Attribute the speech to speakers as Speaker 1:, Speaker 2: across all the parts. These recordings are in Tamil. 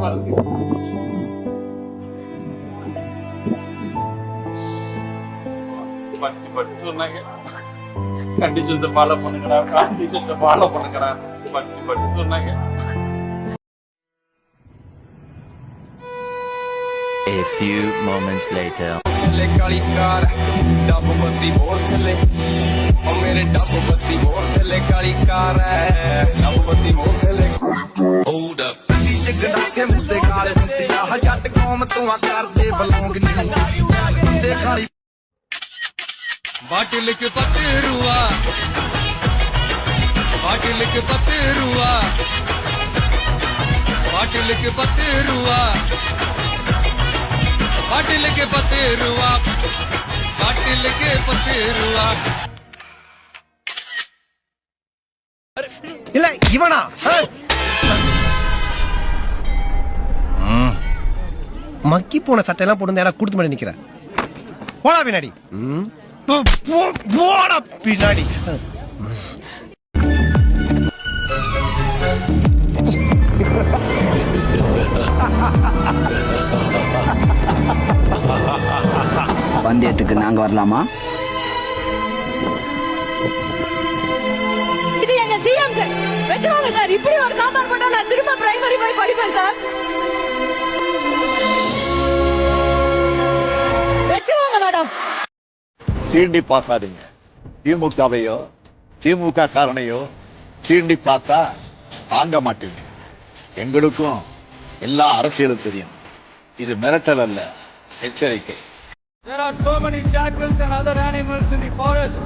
Speaker 1: पालोगे படிச்சு படிச்சு சொன்னாங்க கண்டிஷன்ஸை ஃபாலோ பண்ணுங்கடா கண்டிஷன்ஸை ஃபாலோ பண்ணுங்கடா படிச்சு படிச்சு சொன்னாங்க
Speaker 2: A few moments later.
Speaker 3: ले काली कार डब बत्ती बोर थले और मेरे डब बत्ती बोर थले काली कार है डब बत्ती बोर थले Hold up.
Speaker 4: ਜਿਗੜਾ ਕੇ ਮੁੱਦੇ ਕਾਲੇ ਹੁੰਦੇ ਆ ਜੱਟ ਕੌਮ ਤੋਂ ਆ ਕਰਦੇ ਬਲੌਂਗ ਨਹੀਂ ਹੁੰਦੇ ਖਾਲੀ
Speaker 3: பாட்டிலுக்கு பத்து ரூபா பாட்டிலுக்கு பத்து ரூபா பாட்டிலுக்கு பத்து ரூபா பாட்டிலுக்கு பத்து ரூபா பாட்டிலுக்கு பத்து ரூபா
Speaker 4: இல்ல இவனா மக்கி போன சட்டையெல்லாம் போட்டு யாரா கொடுத்து மாதிரி நிக்கிற? போடா பின்னாடி. போடா பின்னாடி.
Speaker 5: பந்தயத்துக்கு நாங்க வரலாமா?
Speaker 6: இது எங்க சிஎம் வச்சுவாங்க சார் இப்படி ஒரு சாம்பார் போட்டா நான் திரும்ப பிரைமரி போய் படிப்பேன் சார். மேடம்
Speaker 7: சீண்டி பார்க்காதீங்க திமுகவையோ திமுக காரணையோ சீண்டி பார்த்தா தாங்க மாட்டீங்க எங்களுக்கும் எல்லா அரசியலும் தெரியும் இது மிரட்டல் அல்ல எச்சரிக்கை
Speaker 3: There are so many jackals and other animals in the forest,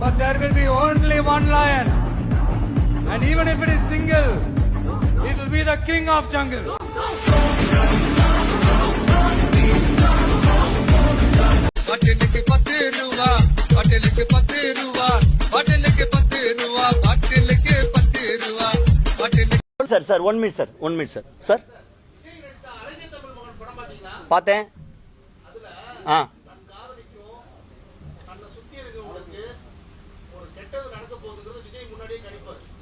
Speaker 3: but there will be only one lion. And even if it is single, it will be the king of jungle. பாட்டிலுக்கு பத்து ரூபா பாட்டிலுக்கு பத்து ரூபா பாட்டிலுக்கு பத்து ரூபா பாட்டிலுக்கு பத்து ரூபா பாட்டிலுக்கு
Speaker 8: sir sir one minute sir one minute sir. Sir? பார்த்தேன். ஆ.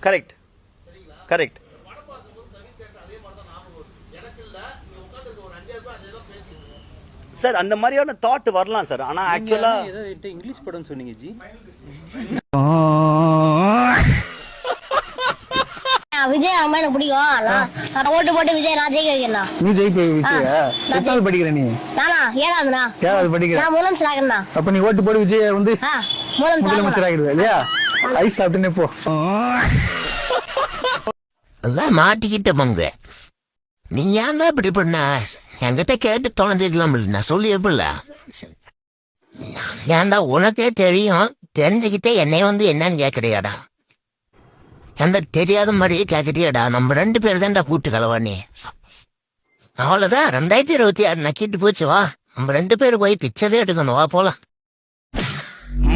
Speaker 8: கரெக்ட். கரெக்ட். சார் அந்த மாதிரியான தாட் வரலாம் சார். ஆனா ஆக்சுவலா
Speaker 5: இங்கிலீஷ் படம் சொன்னீங்க ஜி.
Speaker 6: விஜய் அம்மா எனக்கு பிடிக்கும். ஓட்டு போட்டு விஜய் நான் ஜெயிக்க வைக்கிறேன்
Speaker 9: நீ ஜெயிப்ப விஜய எத்தாவது படிக்கிற நீ?
Speaker 6: நானா? ஏழாவதுண்ணா
Speaker 9: ஏழாவது படிக்கிற.
Speaker 6: நான் முதலமைச்சர் ஆகிறேண்ணா
Speaker 9: அப்ப நீ ஓட்டு போடு விஜய வந்து
Speaker 6: ஆ முதலமைச்சர்
Speaker 9: ஆகிடுவ இல்லையா? ஐஸ் சாப்பிட்டுனே போ.
Speaker 10: எல்லாம் மாட்டிக்கிட்ட பங்கு நீ ஏன் தான் இப்படி பண்ண? என்கிட்ட கேட்டு தொலைஞ்சிக்கலாம் நான் சொல்லியிருப்பில்ல ஏன்டா உனக்கே தெரியும். தெரிஞ்சுக்கிட்டே என்னை வந்து என்னன்னு கேட்குறியாடா எந்த தெரியாத மாதிரியே கேட்குறியாடா நம்ம ரெண்டு பேர் தான்டா கூட்டு கலவாணி. அவ்வளோதான் ரெண்டாயிரத்தி இருபத்தி ஆறு நக்கிட்டு போச்சு வா. நம்ம ரெண்டு பேரும் போய் பிச்சதே எடுக்கணும். வா போலாம்.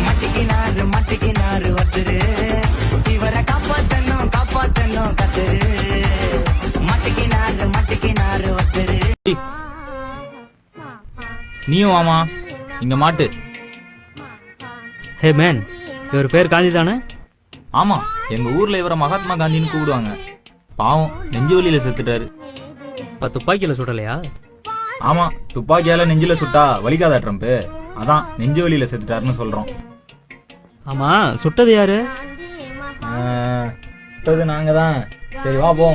Speaker 5: மட்டுக்கினாரு மட்டிக்கினாரு ஒருத்தரு இவரை கத்துரு ஒருத்தரு
Speaker 11: நீயும் ஆமா இங்க மாட்டு.
Speaker 9: ஹே மேன் இவர் பேர் காந்தி தானே?
Speaker 11: ஆமா எங்க ஊர்ல இவரை மகாத்மா காந்தின்னு கூப்பிடுவாங்க. பாவம் நெஞ்சு வலியில செத்துட்டாரு.
Speaker 9: இப்ப துப்பாக்கியில சுடலையா?
Speaker 11: ஆமா துப்பாக்கியால நெஞ்சில சுட்டா வலிக்காதா ட்ரம்ப் அதான் நெஞ்சு வலியில செத்துட்டாருன்னு சொல்றோம்.
Speaker 9: ஆமா சுட்டது யாரு?
Speaker 11: சுட்டது நாங்க தான் சரி வா போ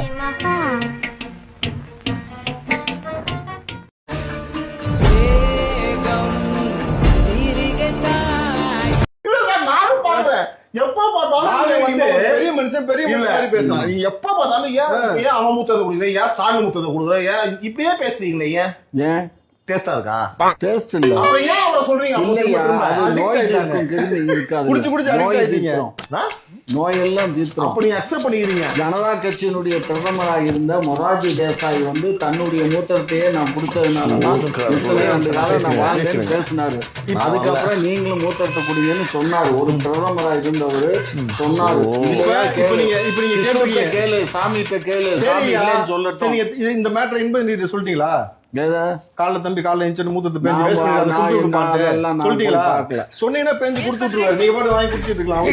Speaker 1: எப்ப பார்த்தாலும் வந்து
Speaker 4: பெரிய மனுஷன் பெரிய மனுஷன் பேசுறான்.
Speaker 1: நீ எப்ப பார்த்தாலும் ஏன் ஏன் அவன் முத்தத்தை கொடுக்குற? ஏன் ஸ்டாலின் முத்தத்தை கொடுக்குற? ஏன் இப்படியே பேசுறீங்களே ஏன்?
Speaker 9: ஏன்?
Speaker 1: டேஸ்டா இருக்கா?
Speaker 9: டேஸ்ட் இல்ல.
Speaker 1: ஏன் சொல்றீங்க?
Speaker 9: நோய் தீர்க்கும் கிருமி இருக்காது
Speaker 4: குடிச்சு குடிச்சு
Speaker 9: நோய்? நோயெல்லாம் தீர்த்தம்
Speaker 1: அக்செப்ட் பண்ணிக்கிறீங்க.
Speaker 9: ஜனதா கட்சியினுடைய பிரதமராக இருந்த மொராஜி தேசாய் வந்து தன்னுடைய மூத்திரத்தையே நான் குடிச்சதுனால தான் நான் வாழ்ந்தேன்னு பேசினாரு. அதுக்கப்புறம் நீங்களும் மூத்திரத்தை குடிங்கன்னு சொன்னாரு. ஒரு பிரதமரா இருந்தவர் சொன்னாரு. கேளு. கேளு கேளு சாமி
Speaker 1: சரி
Speaker 9: சொல்லட்டும்.
Speaker 1: இந்த மேட்டர் இன்ப நீங்க சொல்லிட்டீங்களா? காலைல தம்பி காலைல எந்திச்சு மூத்தத்தை பேஞ்சு வேஸ்ட் பண்ணி அதை கொடுத்து மாட்டேன் சொல்லிட்டீங்களா? சொன்னீங்கன்னா பேஞ்சு கொடுத்துட்டு நீங்க வாங்கி குடிச்சிட்டு இருக்கலாம்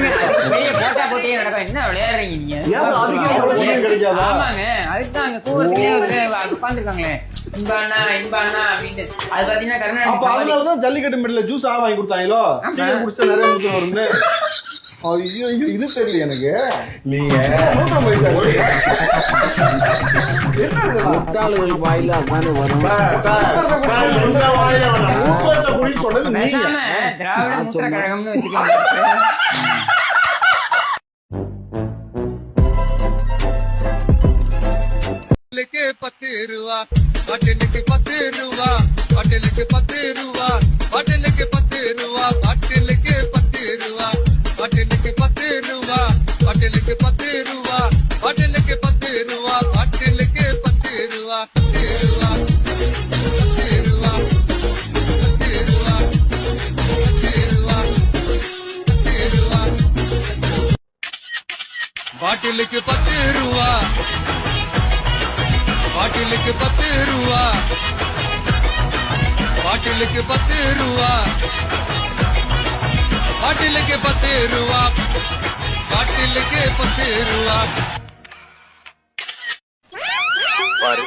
Speaker 12: என்ன விளையாடுறீங்க
Speaker 1: கிடைக்காதா?
Speaker 12: அதுதான் அங்க
Speaker 1: ஜல்லிக்கட்டு மெடல ஜூஸ் ஆ வாங்கி கொடுத்தாங்களோ? குடிச்சா நிறைய மூத்தம் வரும்னு. ஐயோ தெரியல எனக்கு. நீங்க மூத்தம்
Speaker 9: முட்டாள்கள் வாயில அதானே வரும்?
Speaker 12: திராவிட மூத்திர. கழகம்னு வச்சுக்கோங்க.
Speaker 3: பாட்டிலுக்கு பத்து ரூபா பாட்டிலுக்கு பத்து ரூபா பாட்டிலுக்கு பத்து ரூபா பாட்டிலுக்கு பத்து ரூபா பாட்டிலுக்கு பத்து ரூபா பாட்டிலுக்கு பத்து ரூபா பாட்டிலுக்கு பத்து ரூபா. பாட்டிலுக்கு பத்து ரூபா பாட்டிலுக்கு பத்து ரூபா பாட்டிலுக்கு பத்து ரூபா பாட்டிலுக்கு பத்து ரூபா பாட்டிலுக்கு பத்து ரூபா
Speaker 13: பாரு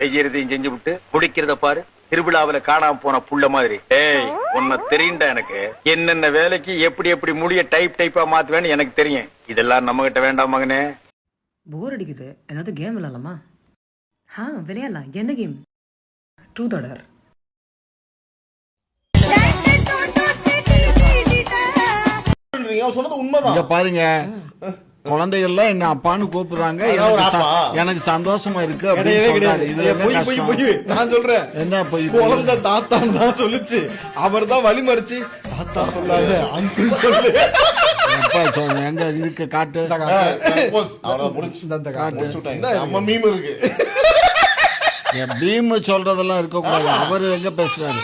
Speaker 13: செய்யறதையும் செஞ்சு விட்டு குடிக்கிறத பாரு. திருவிழாவுல காணாம போன புள்ள மாதிரி. ஏய். உன்னை தெரியும்டா எனக்கு. என்னென்ன வேலைக்கு எப்படி எப்படி முடிய டைப் டைப்பா மாத்துவேன்னு எனக்கு தெரியும். இதெல்லாம் நம்ம கிட்ட வேண்டாம் மகனே.
Speaker 12: போர் அடிக்குது. ஏதாவது கேம் விளையாடலாமா? ஆ விளையாடலாம். என்ன கேம் ட்ரூத் ஆர்டர்
Speaker 1: அவன் சொன்னது உண்மைதான்.
Speaker 9: இங்க பாருங்க. குழந்தைகள்லாம் என்ன அப்பான்னு கூப்பிடுறாங்க. எனக்கு சந்தோஷமா இருக்கு அப்படின்னு
Speaker 1: நான் சொல்றேன்.
Speaker 9: என்ன போய்
Speaker 1: குழந்தை தாத்தான் தான் சொல்லுச்சு. அவர் தான் வழி மறிச்சு தாத்தா சொல்லாத அங்கிள் சொல்லு.
Speaker 9: எங்க இருக்கு காட்டு?
Speaker 1: காட்டு. மீம்
Speaker 9: சொல்றதெல்லாம் இருக்கக்கூடாது. அவர் எங்க பேசுறாரு?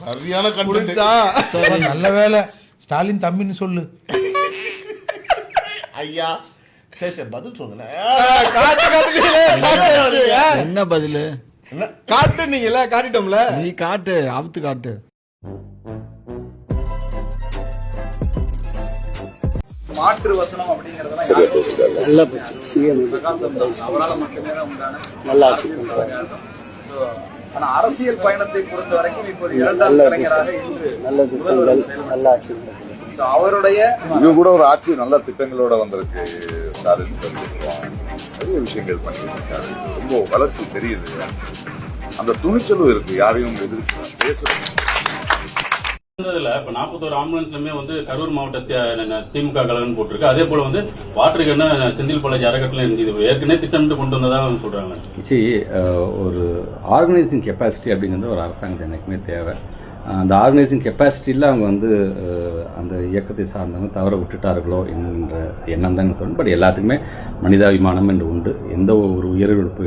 Speaker 1: சரியான கண்டுபிடிச்சா
Speaker 9: சரி
Speaker 14: நல்ல வேலை. ஸ்டாலின் தம்பின்னு சொல்லு.
Speaker 1: ஐயா சரி சரி பதில் சொல்லுங்க
Speaker 9: என்ன பதிலு?
Speaker 1: காட்டுனீங்கல்ல காட்டிட்டோம்ல.
Speaker 9: நீ காட்டு அவுத்து காட்டு.
Speaker 15: மாற்று வசனம் அப்படிங்கறதெல்லாம் அவரால் மட்டுமே தான் உண்டான ஆனா அரசியல் பயணத்தை பொறுத்த வரைக்கும் இப்போ ஒரு இரண்டாம் கலைஞராக இன்று செயல்படுகிறார். So, அவருடைய
Speaker 16: இது கூட ஒரு ஆட்சி நல்ல திட்டங்களோட வந்திருக்கு ஸ்டாலின். நிறைய விஷயங்கள் பண்ணிட்டு இருக்காரு ரொம்ப வளர்ச்சி தெரியுது. அந்த துணிச்சலும் இருக்கு. யாரையும் எதிர்த்து பேசுறது
Speaker 13: இருந்ததுல இப்ப நாற்பத்தோரு ஆம்புலன்ஸ்லுமே வந்து கரூர் மாவட்ட திமுக கழகம் போட்டிருக்கு. அதே போல வந்து வாட்டர் கண்ண செந்தில் பாலாஜி அறக்கட்டளை இருந்தது ஏற்கனவே திட்டமிட்டு கொண்டு வந்ததா சொல்றாங்க
Speaker 15: ஒரு ஆர்கனைசிங் கெப்பாசிட்டி அப்படிங்கிறது ஒரு அரசாங்கத்தை எனக்குமே தேவை. அந்த ஆர்கனைசிங் கெப்பாசிட்டியில் அவங்க வந்து அந்த இயக்கத்தை சார்ந்தவங்க தவற விட்டுட்டார்களோ என்கின்ற எண்ணம் தான் தோணும் பட் எல்லாத்துக்குமே மனிதாபிமானம் என்று உண்டு. எந்த ஒரு உயிரிழப்பு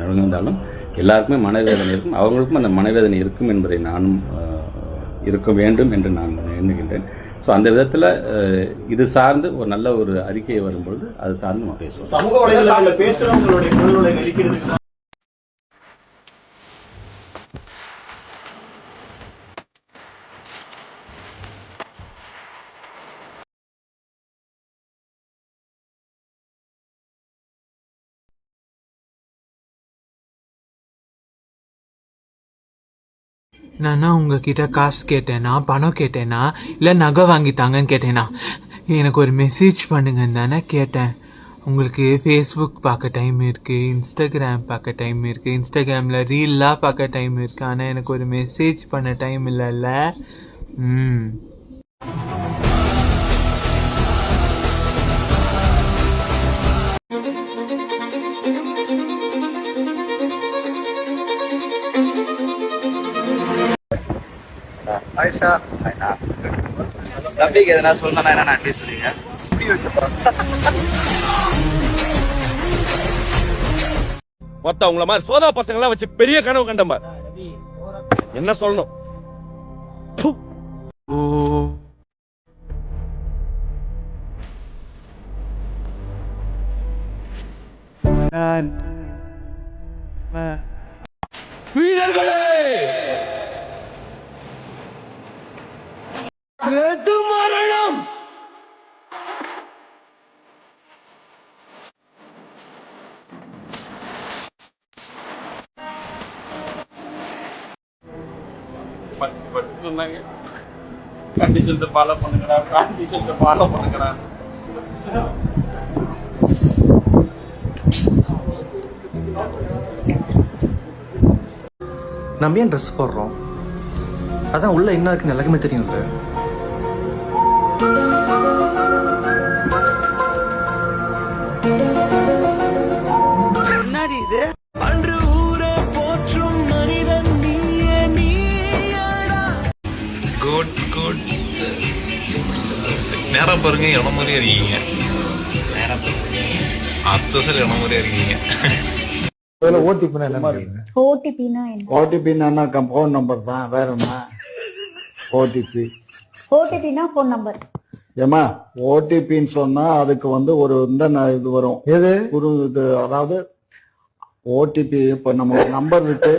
Speaker 15: நடந்திருந்தாலும் எல்லாருக்குமே மனவேதனை இருக்கும். அவங்களுக்கும் அந்த மனவேதனை இருக்கும் என்பதை நானும் இருக்க வேண்டும் என்று நான் எண்ணுகின்றேன். ஸோ அந்த விதத்தில் இது சார்ந்து ஒரு நல்ல ஒரு அறிக்கையை வரும்பொழுது அது சார்ந்து நம்ம பேசுவோம்.
Speaker 1: சமூக வலைதளங்களில் பேசுகிறவங்களுடைய
Speaker 3: நானா உங்ககிட்ட காசு கேட்டேனா பணம் கேட்டேனா இல்லை நகை வாங்கித்தாங்கன்னு கேட்டேனா? எனக்கு ஒரு மெசேஜ் பண்ணுங்கன்னு தானே கேட்டேன். உங்களுக்கு ஃபேஸ்புக் பார்க்க டைம் இருக்குது இன்ஸ்டாகிராம் பார்க்க டைம் இருக்குது இன்ஸ்டாகிராமில் ரீல்லாம் பார்க்க டைம் இருக்குது ஆனால் எனக்கு ஒரு மெசேஜ் பண்ண டைம் இல்லைல்ல. ம்.
Speaker 15: ஆயிஷா ஆயினா
Speaker 8: தம்பிக்கு எதனா சொன்னா என்ன அட்வைஸ் சொல்லுங்க
Speaker 1: மொத்த உங்கள மாதிரி சோதா பசங்க எல்லாம் வச்சு பெரிய கனவு கண்டம்பா என்ன சொல்லணும்? வீரர்களே! சொன்னாங்க. கண்டிஷன்ஸை ஃபாலோ பண்ணுங்கடா கண்டிஷன்ஸை ஃபாலோ பண்ணுங்கடா.
Speaker 4: நம்ம ஏன் ட்ரெஸ் போடுறோம்? அதான் உள்ள என்ன இருக்குன்னு எல்லாருக்குமே தெரியும்ல.
Speaker 17: நேரம் பாருங்க இடம் மாதிரியே இருக்கீங்க. அத்த சார் இடம் மாதிரியே இருக்கீங்க.
Speaker 18: ஓடிபி என்ன?
Speaker 19: ஓடிபினா என்ன?
Speaker 9: ஓடிபி என்ன? ஃபோன் நம்பர் தான். வேற என்ன? ஓடிபி
Speaker 19: ஓடிபினா ஃபோன் நம்பர்
Speaker 9: ஏமா ஓடிபின்னு சொன்னா அதுக்கு வந்து ஒரு இந்த இது வரும்.
Speaker 18: எது?
Speaker 9: ஒரு இது அதாவது ஓடிபி இப்ப நம்ம நம்பர் விட்டு